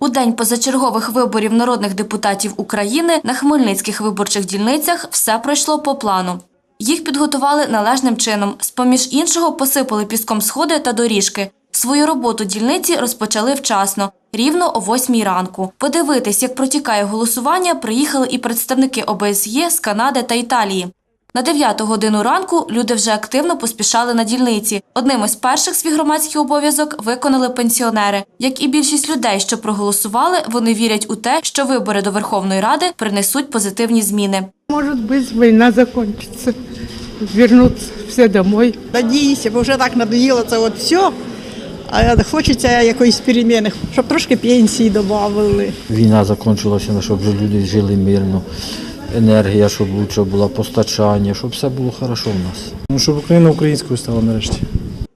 У день позачергових виборів народних депутатів України на хмельницьких виборчих дільницях все пройшло по плану. Їх підготували належним чином. З-поміж іншого посипали піском сходи та доріжки. Свою роботу дільниці розпочали вчасно, рівно о 8 ранку. Подивитись, як протікає голосування, приїхали і представники ОБСЄ з Канади та Італії. На 9 годину ранку люди вже активно поспішали на дільниці. Одним із перших свій громадський обов'язок виконали пенсіонери. Як і більшість людей, що проголосували, вони вірять у те, що вибори до Верховної Ради принесуть позитивні зміни. Может быть, война закончится. Вернутся все домой. Надіюся, бо вже так надоїло це от все. А хочеться якоїсь переміни, щоб трошки пенсії додали. Війна закінчилася, щоб люди жили мирно. Енергія, щоб лучше була, постачання, щоб все було хорошо в нас. Ну, щоб Україна українською стала нарешті.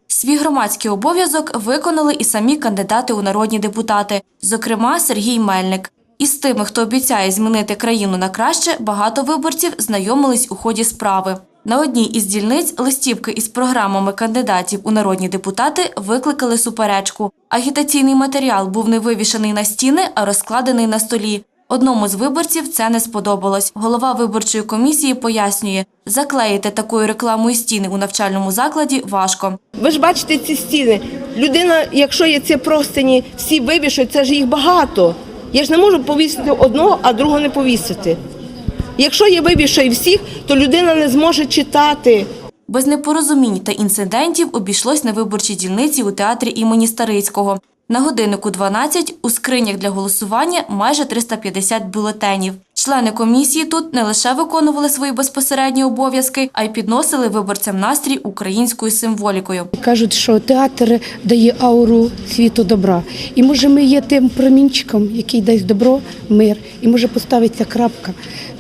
Свій громадський обов'язок виконали і самі кандидати у народні депутати, зокрема Сергій Мельник. Із тими, хто обіцяє змінити країну на краще, багато виборців знайомились у ході справи. На одній із дільниць листівки із програмами кандидатів у народні депутати викликали суперечку. Агітаційний матеріал був не вивішений на стіни, а розкладений на столі. Одному з виборців це не сподобалось. Голова виборчої комісії пояснює, заклеїти такою рекламою стіни у навчальному закладі важко. Ви ж бачите ці стіни. Людина, якщо є ці простині, всі вивішують, це ж їх багато. Я ж не можу повісити одного, а другого не повісити. Якщо я вивішаю всіх, то людина не зможе читати. Без непорозумінь та інцидентів обійшлось на виборчій дільниці у театрі імені Старицького. На годиннику 12 у скринях для голосування майже 350 бюлетенів. Члени комісії тут не лише виконували свої безпосередні обов'язки, а й підносили виборцям настрій українською символікою. Кажуть, що театр дає ауру світу добра. І може ми є тим промінчиком, який дасть добро, мир, і може поставиться крапка,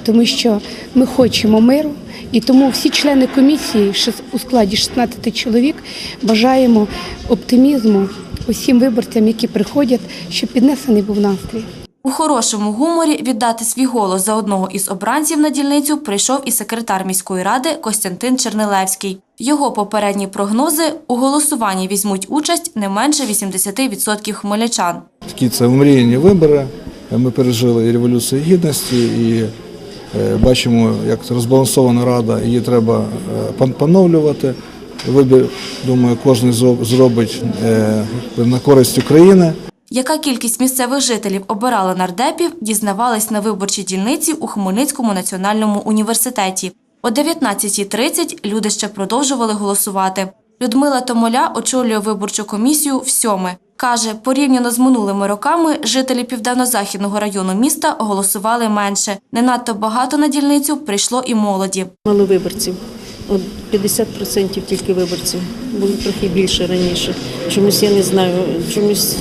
тому що ми хочемо миру. І тому всі члени комісії у складі 16 чоловік бажаємо оптимізму усім виборцям, які приходять, щоб піднесений був настрій. У хорошому гуморі віддати свій голос за одного із обранців на дільницю прийшов і секретар міської ради Костянтин Чернилевський. Його попередні прогнози у голосуванні візьмуть участь не менше 80% хмельничан. Такі це омріяні вибори. Ми пережили і революцію гідності, і е, бачимо, як розбалансована рада, її треба е, поновлювати. Вибір, думаю, кожен зро- зробить е, на користь України. Яка кількість місцевих жителів обирала нардепів, дізнавались на виборчій дільниці у Хмельницькому національному університеті. О 19.30 люди ще продовжували голосувати. Людмила Томоля очолює виборчу комісію в сьоме. Каже, порівняно з минулими роками жителі південно-західного району міста голосували менше. Не надто багато на дільницю прийшло і молоді. Мало виборців. От 50% тільки виборців. Було трохи більше раніше. Чомусь я не знаю, чомусь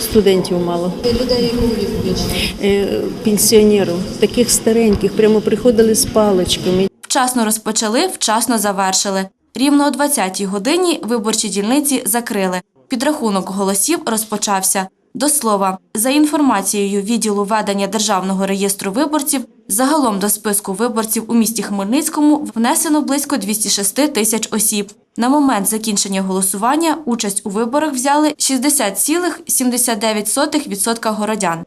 студентів мало. Людей якого віку більше? Пенсіонерів, таких стареньких, прямо приходили з паличками. Вчасно розпочали, вчасно завершили. Рівно о 20-й годині виборчі дільниці закрили. Підрахунок голосів розпочався. До слова, за інформацією відділу ведення Державного реєстру виборців, загалом до списку виборців у місті Хмельницькому внесено близько 206 тисяч осіб. На момент закінчення голосування участь у виборах взяли 60,79% городян.